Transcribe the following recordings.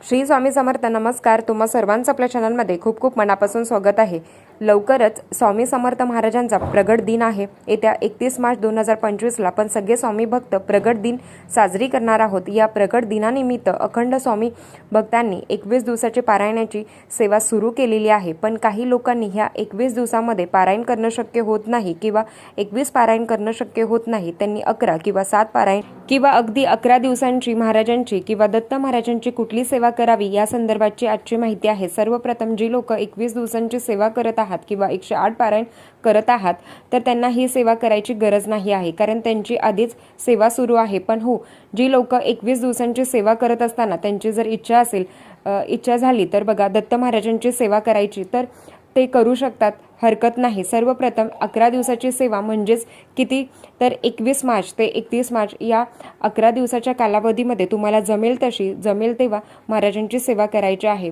श्री स्वामी समर्थ नमस्कार. तुम्हा सर्वांचं आपल्या चॅनलमध्ये खूप खूप मनापासून स्वागत आहे. लवकरच स्वामी समर्थ महाराजांचा प्रगट दिन आहे. येत्या एकतीस मार्च दोन हजार पंचवीसला आपण सगळे स्वामी भक्त प्रगट दिन साजरी करणार आहोत. या प्रगट दिनानिमित्त अखंड स्वामी भक्तांनी एकवीस दिवसाची पारायणाची सेवा सुरू केलेली आहे. पण काही लोकांनी ह्या एकवीस दिवसामध्ये पारायण करणं शक्य होत नाही किंवा एकवीस पारायण करणं शक्य होत नाही. त्यांनी अकरा किंवा सात पारायण किंवा अगदी अकरा दिवसांची महाराजांची किंवा दत्त महाराजांची कुठली सेवा करावी या संदर्भाची आजची माहिती आहे. सर्वप्रथम जी लोक एकवीस दिवसांची सेवा करत आहात किंवा एकशे आठ पारायण करत आहात तर त्यांना ही सेवा करायची गरज नाही आहे. कारण त्यांची आधीच सेवा सुरू आहे. पण हो जी लोक एकवीस दिवसांची सेवा करत असताना त्यांची जर इच्छा असेल इच्छा झाली तर बघा दत्त महाराजांची सेवा करायची. तर ते करू शकतात. हरकत नाही. सर्वप्रथम अकरा दिवसाची सेवा म्हणजेच किती? तर एकवीस मार्च ते एकतीस मार्च या अकरा दिवसाच्या कालावधीमध्ये तुम्हाला जमेल तशी जमेल तेव्हा महाराजांची सेवा करायची आहे.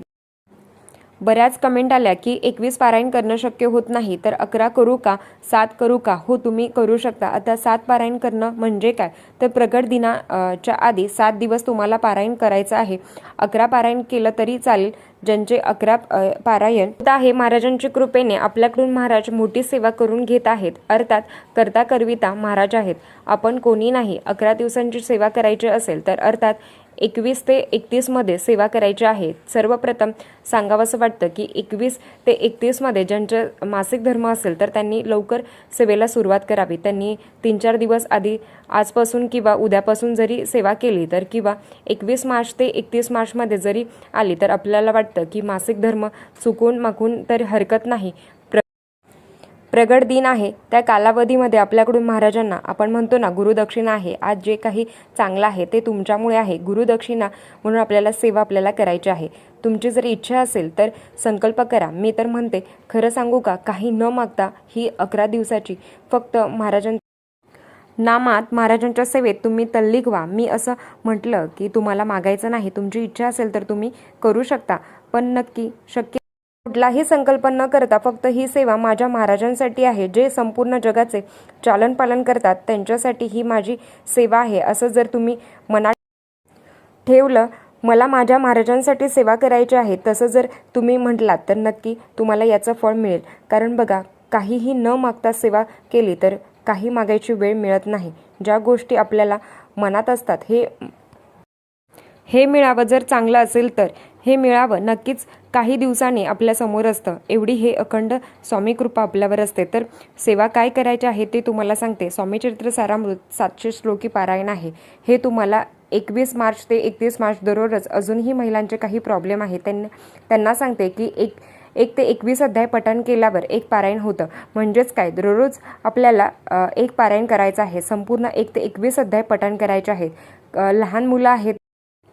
बऱ्याच कमेंट आल्या की एकवीस पारायण करणं शक्य होत नाही. तर अकरा करू का? सात करू का? हो तुम्ही करू शकता. आता सात पारायण करणं म्हणजे काय? तर प्रगट दिनाच्या आधी सात दिवस तुम्हाला पारायण करायचं आहे. अकरा पारायण केलं तरी चालेल. ज्यांचे अकरा पारायण. आहे महाराजांची कृपेने आपल्याकडून महाराज मोठी सेवा करून घेत आहेत. अर्थात करता करविता महाराज आहेत. आपण कोणी नाही. अकरा दिवसांची सेवा करायची असेल तर अर्थात एकवीस ते एकतीसमध्ये सेवा करायची आहे. सर्वप्रथम सांगावंसं वाटतं की एकवीस ते एकतीसमध्ये ज्यांचं मासिक धर्म असेल तर त्यांनी लवकर सेवेला सुरुवात करावी. त्यांनी तीन चार दिवस आधी आजपासून किंवा उद्यापासून जरी सेवा केली तर किंवा एकवीस मार्च ते एकतीस मार्चमध्ये जरी आली तर आपल्याला वाटतं की मासिक धर्म चुकून मागून तर हरकत नाही. प्रगट दिन आहे. त्या कालावधीमध्ये आपल्याकडून महाराजांना आपण म्हणतो ना गुरुदक्षिणा आहे. आज जे काही चांगलं आहे ते तुमच्यामुळे आहे. गुरुदक्षिणा म्हणून आपल्याला सेवा आपल्याला करायची आहे. तुमची जर इच्छा असेल तर संकल्प करा. मी तर म्हणते खरं सांगू का? काही न मागता ही अकरा दिवसाची फक्त महाराजां नामात महाराजांच्या सेवेत तुम्ही तल्लीक व्हा. मी असं म्हटलं की तुम्हाला मागायचं नाही. तुमची इच्छा असेल तर तुम्ही करू शकता. पण नक्की शक्य कुठलाही संकल्प न करता फक्त ही सेवा माझ्या महाराजांसाठी आहे जे संपूर्ण जगाचे चालन पालन करतात. त्यांच्यासाठी ही माझी सेवा आहे. असं जर तुम्ही मनात ठेवलं मला माझ्या महाराजांसाठी सेवा करायची आहे तसं जर तुम्ही म्हटलात तर नक्की तुम्हाला याचं फळ मिळेल. कारण बघा काहीही न मागता सेवा केली तर काही मागायची वेळ मिळत नाही. ज्या गोष्टी आपल्याला मनात असतात हे हे मिळावं जर चांगलं असेल तर हे मिळावं नक्कीच काही दिवसांनी आपल्यासमोर असतं. एवढी हे अखंड स्वामी कृपा आपल्यावर असते. तर सेवा काय करायची आहे ते तुम्हाला सांगते. स्वामीचरित्र सारामृत सातशे श्लोकी पारायण आहे. हे तुम्हाला एकवीस मार्च ते एकतीस मार्च दररोज अजूनही महिलांचे काही प्रॉब्लेम आहे त्यांना त्यांना सांगते की एक एक ते एकवीस अध्याय पठण केल्यावर एक पारायण होतं. म्हणजेच काय? दररोज आपल्याला एक पारायण करायचं आहे. संपूर्ण एक ते एकवीस अध्याय पठण करायचे आहेत. लहान मुलं आहेत.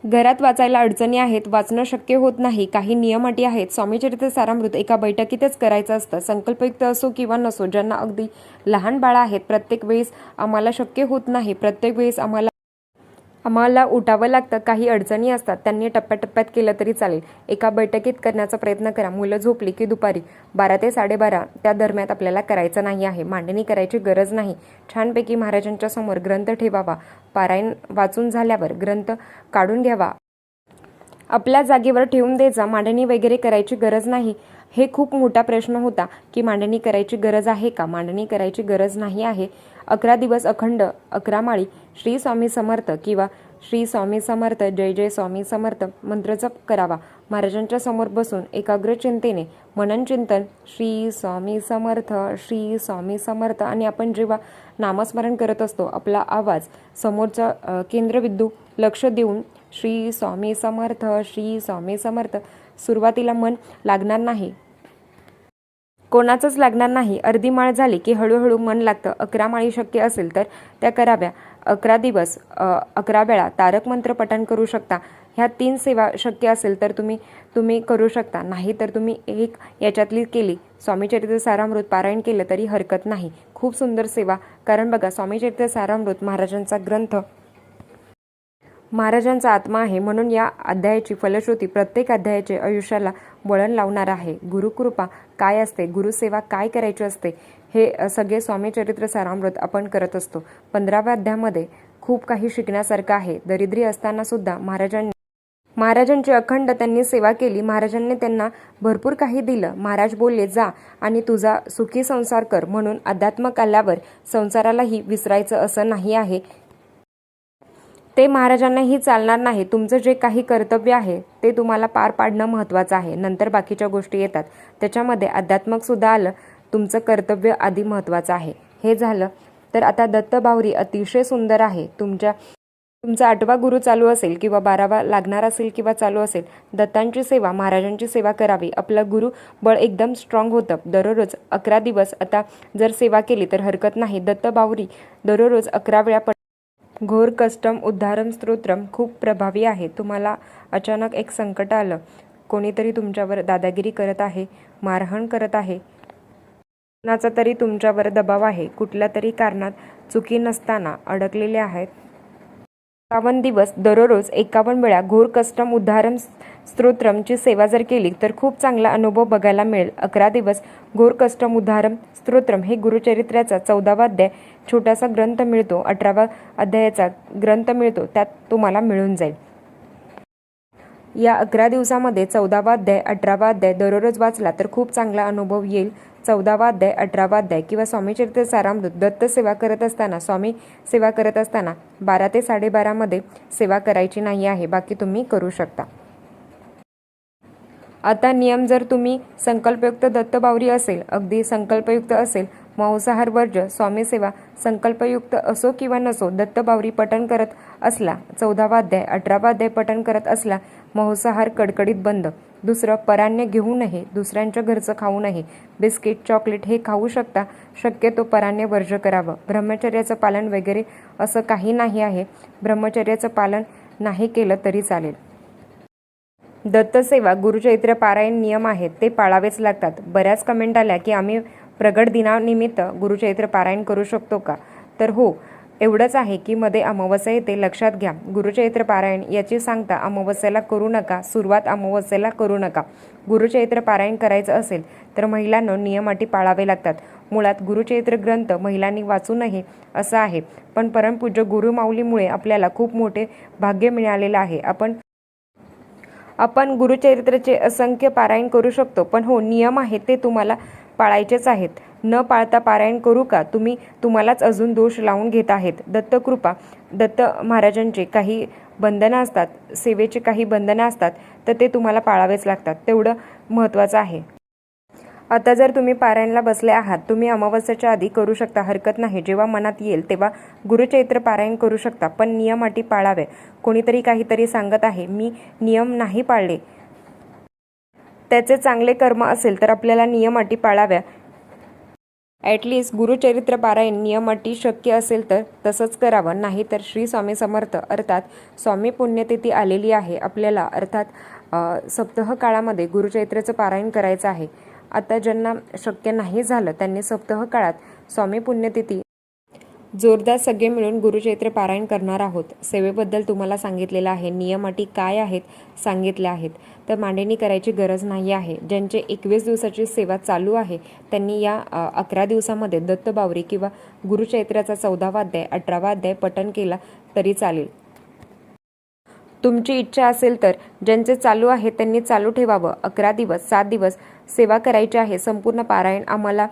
घरात वाचायला अडचणी आहेत. वाचणं शक्य होत नाही. काही नियम अटी आहेत. स्वामीचरित्र सारामृत एका बैठकीतच करायचं असतं. संकल्पयुक्त असो किंवा नसो ज्यांना अगदी लहान बाळं आहेत प्रत्येक वेळेस आम्हाला शक्य होत नाही. प्रत्येक वेळेस आम्हाला आम्हाला उठावं लागतं काही अडचणी असतात त्यांनी टप्प्याटप्प्यात केलं तरी चालेल. एका बैठकीत करण्याचा प्रयत्न करा. मुलं झोपली की दुपारी बारा ते साडेबारा त्या दरम्यान आपल्याला करायचं नाही आहे. मांडणी करायची गरज नाही. छानपैकी महाराजांच्या समोर ग्रंथ ठेवावा. पारायण वाचून झाल्यावर ग्रंथ काढून घ्यावा. आपल्या जागेवर ठेवून द्यायचा. मांडणी वगैरे करायची गरज नाही. हे खूप मोठा प्रश्न होता की मांडणी करायची गरज आहे का? मांडणी करायची गरज नाही आहे. अकरा दिवस अखंड अकरा माळी श्री स्वामी समर्थ किंवा श्री स्वामी समर्थ जय जय स्वामी समर्थ मंत्र जप करावा. महाराजांच्या समोर बसून एकाग्र चिंतेने मनन चिंतन श्री स्वामी समर्थ श्री स्वामी समर्थ आणि आपण जेव्हा नामस्मरण करत असतो आपला आवाज समोरचा केंद्रबिंदू लक्ष देऊन श्री स्वामी समर्थ श्री स्वामी समर्थ सुरुवातीला मन लागणार नाही. कोणाचंच लागणार नाही. अर्धी माळ झाली की हळूहळू मन लागतं. अकरा माळी शक्य असेल तर त्या कराव्या. अकरा दिवस अकरा वेळा तारक मंत्र पठण करू शकता. ह्या तीन सेवा शक्य असेल तर तुम्ही तुम्ही करू शकता. नाही तर तुम्ही एक याच्यातली केली. स्वामीचरित्र सारामृत पारायण केलं तरी हरकत नाही. खूप सुंदर सेवा. कारण बघा स्वामीचरित्र सारामृत महाराजांचा ग्रंथ. महाराजांचा आत्मा आहे म्हणून या अध्यायाची फलश्रुती प्रत्येक अध्यायाचे आयुष्याला वळण लावणार आहे. गुरुकृपा काय असते? गुरुसेवा काय करायची असते? हे सगळे स्वामी चरित्र सारामृत आपण करत असतो. पंधराव्या अध्यामध्ये खूप काही शिकण्यासारखं आहे. दरिद्री असताना सुद्धा महाराजांनी महाराजांची अखंड त्यांनी सेवा केली. महाराजांनी त्यांना भरपूर काही दिलं. महाराज बोलले जा आणि तुझा सुखी संसार कर. म्हणून अध्यात्मक आल्यावर संसारालाही विसरायचं असं नाही आहे. ते महाराजांनाही चालणार नाही. तुमचं जे काही कर्तव्य आहे ते तुम्हाला पार पाडणं महत्त्वाचं आहे. नंतर बाकीच्या गोष्टी येतात. त्याच्यामध्ये अध्यात्मक सुद्धा आलं तुमचं कर्तव्य आधी महत्त्वाचं आहे. हे झालं. तर आता दत्तबावरी अतिशय सुंदर आहे. तुमच्या तुमचा आठवा गुरु चालू असेल किंवा बारावा लागणार असेल किंवा चालू असेल दत्तांची सेवा महाराजांची सेवा करावी. आपलं गुरु बळ एकदम स्ट्रॉंग होतं. दररोज अकरा दिवस आता जर सेवा केली तर हरकत नाही. दत्तबावरी दररोज अकरा वेळा घोर कष्टम उद्धारम स्तोत्रम खूप प्रभावी आहे. तुम्हाला अचानक एक संकट आलं. कोणीतरी तुमच्यावर दादागिरी करत आहे मारहाण करत आहे. कुणाचा तरी तुमच्यावर दबाव आहे. कुठल्या तरी कारणात चुकी नसताना अडकलेले आहेत. एकावन्न दिवस दररोज एकावन्न वेळा घोर कस्टम उद्धारम स्तोत्रमची सेवा जर केली तर खूप चांगला अनुभव बघायला मिळेल. अकरा दिवस घोर कष्टम उद्धारम स्तोत्रम हे गुरुचरित्राचा चौदावा अध्याय छोटासा ग्रंथ मिळतो. अठरावा अध्यायाचा ग्रंथ मिळतो त्यात तुम्हाला मिळून जाईल. या अकरा दिवसामध्ये चौदावा अध्याय अठरावा अध्याय दररोज वाचला तर खूप चांगला अनुभव येईल. चौदावा अध्याय अठरावा अध्याय किंवा स्वामीचरित्र सारामृत दत्त सेवा करत असताना स्वामी सेवा करत असताना बारा ते साडेबारामध्ये सेवा करायची नाही आहे बाकी तुम्ही करू शकता. आता नियम जर तुम्ही संकल्पयुक्त दत्तबावरी असेल अगदी संकल्पयुक्त असेल मांसाहार वर्ज स्वामीसेवा संकल्पयुक्त असो किंवा नसो दत्तबावरी पठण करत असला चौदावा अध्याय अठरावा अध्याय पठण करत असला मांसाहार कडकडीत बंद. दुसरं परान्य घेऊ नये दुसऱ्यांच्या घरचं खाऊ नये. बिस्किट चॉकलेट हे खाऊ शकता शक्यतो परान्य वर्ज करावं. ब्रह्मचर्याचं पालन वगैरे असं काही नाही आहे. ब्रह्मचर्याचं पालन नाही केलं तरी चालेल. दत्तसेवा गुरुचैत्र पारायण नियम आहेत ते पाळावेच लागतात. बऱ्याच कमेंट आल्या की आम्ही प्रगट दिनानिमित्त गुरुचैत्र पारायण करू शकतो का? तर हो एवढंच आहे की मध्ये अमावस्या येते लक्षात घ्या. गुरुचैत्र पारायण याची सांगता अमावस्याला करू नका सुरुवात अमावस्याला करू नका. गुरुचैत्र पारायण करायचं असेल तर महिलांना नियमाटी पाळावे लागतात. मुळात गुरुचैत्र ग्रंथ महिलांनी वाचू नये असं आहे. पण परमपूज्य गुरुमाऊलीमुळे आपल्याला खूप मोठे भाग्य मिळालेलं आहे. आपण आपण गुरुचरित्राचे असंख्य पारायण करू शकतो. पण हो नियम आहेत ते तुम्हाला पाळायचेच आहेत. न पाळता पारायण करू का? तुम्ही तुम्हालाच अजून दोष लावून घेत आहेत. दत्तकृपा दत्त महाराजांचे काही बंधनं असतात सेवेचे काही बंधनं असतात तर ते तुम्हाला पाळावेच लागतात. तेवढं महत्त्वाचं आहे. आता जर तुम्ही पारायणला बसले आहात तुम्ही अमावस्याच्या आधी करू शकता हरकत नाही. जेव्हा मनात येईल तेव्हा गुरुचैत्र पारायण करू शकता पण नियम अटी पाळावे. कोणीतरी काहीतरी सांगत आहे मी नियम नाही पाळले. त्याचे चांगले कर्म असेल तर आपल्याला नियम अटी पाळाव्या. ॲटलिस्ट गुरुचरित्र पारायण नियम अटी शक्य असेल तर तसंच करावं. नाही तर श्री स्वामी समर्थ अर्थात स्वामी पुण्यतिथी आलेली आहे. आपल्याला अर्थात सप्तह सप्ताह काळामध्ये गुरुचैत्राचं पारायण करायचं आहे. आता ज्यांना शक्य नाही झालं त्यांनी सप्ताह काळात स्वामी पुण्यतिथी जोरदार सगळे मिळून गुरुचैत्र पारायण करणार आहोत. सेवेबद्दल तुम्हाला सांगितलेलं आहे. नियम अटी काय आहेत सांगितल्या आहेत. तर मांडणी करायची गरज नाही आहे. ज्यांचे एकवीस दिवसाची सेवा चालू आहे त्यांनी या अकरा दिवसामध्ये दत्तबावरी किंवा गुरुचैत्राचा चौदावा अध्याय अठरावा अध्याय पठण केला तरी चालेल. तुमची इच्छा असेल तर ज्यांचे चालू आहे त्यांनी चालू ठेवावं. अकरा दिवस सात दिवस सेवा करायची आहे संपूर्ण पारायण आम्हाला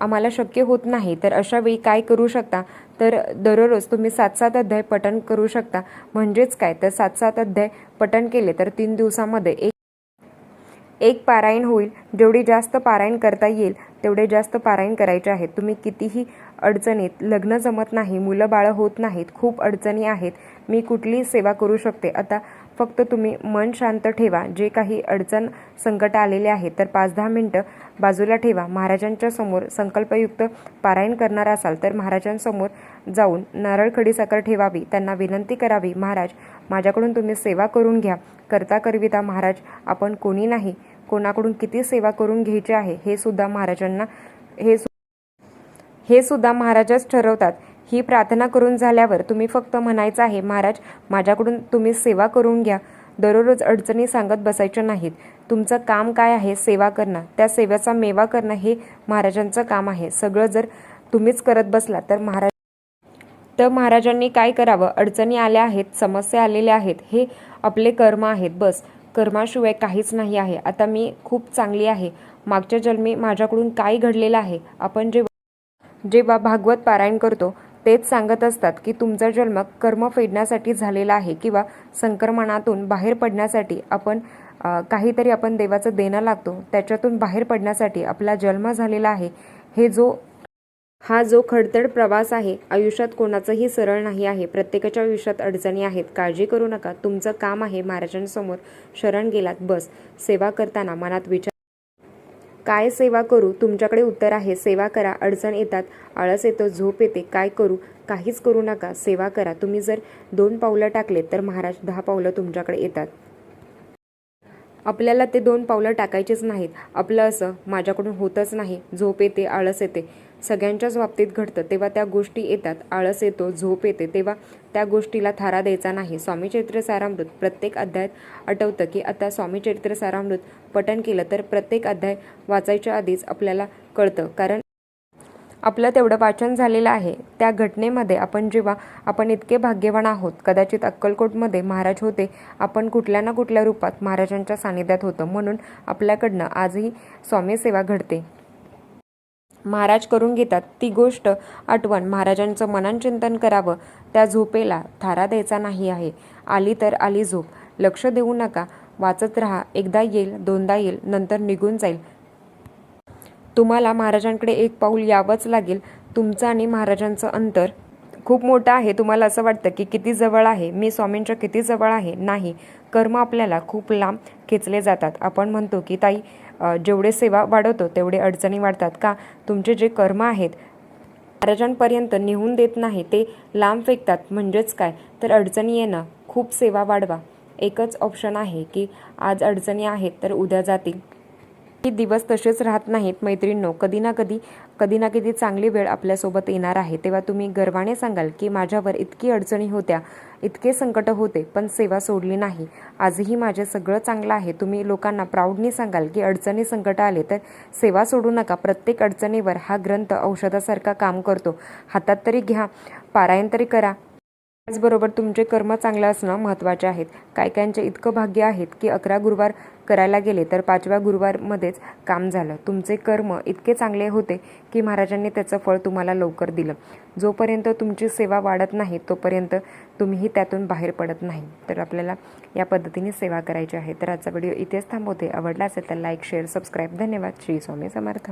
आम्हाला शक्य होत नाही तर अशा वेळी काय करू शकता? तर दररोज तुम्ही सात सात अध्याय पठण करू शकता. म्हणजेच काय? तर सात सात अध्याय पठण केले तर तीन दिवसामध्ये एक एक पारायण होईल. जेवढी जास्त पारायण करता येईल तेवढे जास्त पारायण करायचे आहेत. तुम्ही कितीही अडचणीत लग्न जमत नाही मुलं बाळं होत नाहीत खूप अडचणी आहेत. मी कुठली सेवा करू शकते. आता फक्त तुम्ही मन शांत ठेवा. जे काही अडचण संकट आलेले आहे तर पाच दहा मिनटं बाजूला ठेवा. महाराजांच्या समोर संकल्पयुक्त पारायण करणार असाल तर महाराजांसमोर जाऊन नारळ खडीसाखर ठेवावी. त्यांना विनंती करावी महाराज माझ्याकडून तुम्ही सेवा करून घ्या. करता करविता महाराज आपण कोणी नाही. कोणाकडून किती सेवा करून घ्यायची आहे हे सुद्धा महाराजांना हे सु- हे सुद्धा महाराजच ठरवतात. ही प्रार्थना करून झाल्यावर तुम्ही फक्त म्हणायचं आहे महाराज माझ्याकडून तुम्ही सेवा करून घ्या. दररोज अडचणी सांगत बसायच्या नाहीत. तुमचं काम काय आहे? सेवा करणं. त्या सेवेचा मेवा करणं हे महाराजांचं काम आहे. सगळं जर तुम्हीच करत बसला तर महाराज तर महाराजांनी काय करावं? अडचणी आल्या आहेत समस्या आलेल्या आहेत. हे आपले कर्म आहेत. बस. कर्माशिवाय काहीच नाही आहे. आता मी खूप चांगली आहे. मागच्या जन्मी माझ्याकडून काय घडलेलं आहे? आपण जेव्हा जेव्हा भागवत पारायण करतो तेच सांगत असतात की तुमचा जन्म कर्म फेडण्यासाठी झालेला आहे किंवा संक्रमणातून बाहेर पडण्यासाठी आपण काहीतरी आपण देवाचं देणं लागतो त्याच्यातून बाहेर पडण्यासाठी आपला जन्म झालेला आहे. हे जो हा जो खडतड प्रवास आहे आयुष्यात कोणाचंही सरळ नाही आहे. प्रत्येकाच्या आयुष्यात अडचणी आहेत. काळजी करू नका. तुमचं काम आहे महाराजांसमोर शरण गेलात. बस. सेवा करताना मनात विचार काय सेवा करू? तुमच्याकडे उत्तर आहे सेवा करा. अडचण येतात आळस येतो झोप येते. काय करू? काहीच करू नका. सेवा करा. तुम्ही जर दोन पावलं टाकले तर महाराज दहा पावलं तुमच्याकडे येतात. आपल्याला ते दोन पावलं टाकायचेच नाहीत. आपलं असं माझ्याकडून होतच नाही. झोप येते आळस येते. सगळ्यांच्याच बाबतीत घडतं. तेव्हा त्या गोष्टी येतात. आळस येतो झोप येते. तेव्हा त्या गोष्टीला थारा द्यायचा नाही. स्वामी चरित्र सारामृत प्रत्येक अध्यायात आठवतं की आता स्वामी चरित्र सारामृत पठण केलं तर प्रत्येक अध्याय वाचायच्या आधीच आपल्याला कळतं. कारण आपलं तेवढं वाचन झालेलं आहे. त्या घटनेमध्ये आपण जेव्हा आपण इतके भाग्यवान आहोत कदाचित अक्कलकोटमध्ये महाराज होते आपण कुठल्या ना कुठल्या रूपात महाराजांच्या सानिध्यात होतं म्हणून आपल्याकडनं आजही स्वामी सेवा घडते. महाराज करून घेतात ती गोष्ट आठवण महाराजांचं मननचिंतन करावं त्या झोपेला थारा द्यायचा नाही आहे. आली तर आली झोप. लक्ष देऊ नका. वाचत राहा. एकदा येईल दोनदा येईल नंतर निघून जाईल. तुम्हाला महाराजांकडे एक पाऊल यावंच लागेल. तुमचं आणि महाराजांचं अंतर खूप मोठं आहे. तुम्हाला असं वाटतं की किती जवळ आहे? मी स्वामींच्या किती जवळ आहे? नाही. कर्म आपल्याला खूप लांब खेचले जातात. आपण म्हणतो की ताई जेवढे सेवा वाढवतो तेवढे अडचणी वाढतात का? तुमचे जे कर्म आहेत महाराजांपर्यंत नेहून देत नाही ते लांब फेकतात. म्हणजेच काय? तर अडचणी येणं. खूप सेवा वाढवा. एकच ऑप्शन आहे की आज अडचणी आहेत तर उद्या जातील. ही दिवस तसेच राहत नाहीत मैत्रिणींनो. कधी ना कधी कधी ना कधी चांगली वेळ आपल्यासोबत येणार आहे. तेव्हा तुम्ही गर्वाने सांगाल की माझ्यावर इतकी अडचणी होत्या इतके संकट होते पण सेवा सोडली नाही. आजही माझे सगळं चांगलं आहे. तुम्ही लोकांना प्राऊडनी सांगाल की अडचणी संकट आले तर सेवा सोडू नका. प्रत्येक अडचणीवर हा ग्रंथ औषधासारखा काम करतो. हातात तरी घ्या पारायण तरी करा. त्याचबरोबर तुमचे कर्म चांगलं असणं महत्त्वाचे आहेत. काय कायांचे इतकं भाग्य आहेत की अकरा गुरुवार करायला गेले तर पाचव्या गुरुवारमध्येच काम झालं. तुमचे कर्म इतके चांगले होते की महाराजांनी त्याचं फळ तुम्हाला लवकर दिलं. जोपर्यंत तुमची सेवा वाढत नाही तोपर्यंत तुम्हीही त्यातून बाहेर पडत नाही. तर आपल्याला या पद्धतीने सेवा करायची आहे. तर आजचा व्हिडिओ इथेच थांबवते. आवडला असेल तर लाईक शेअर सबस्क्राईब. धन्यवाद. श्री स्वामी समर्थ.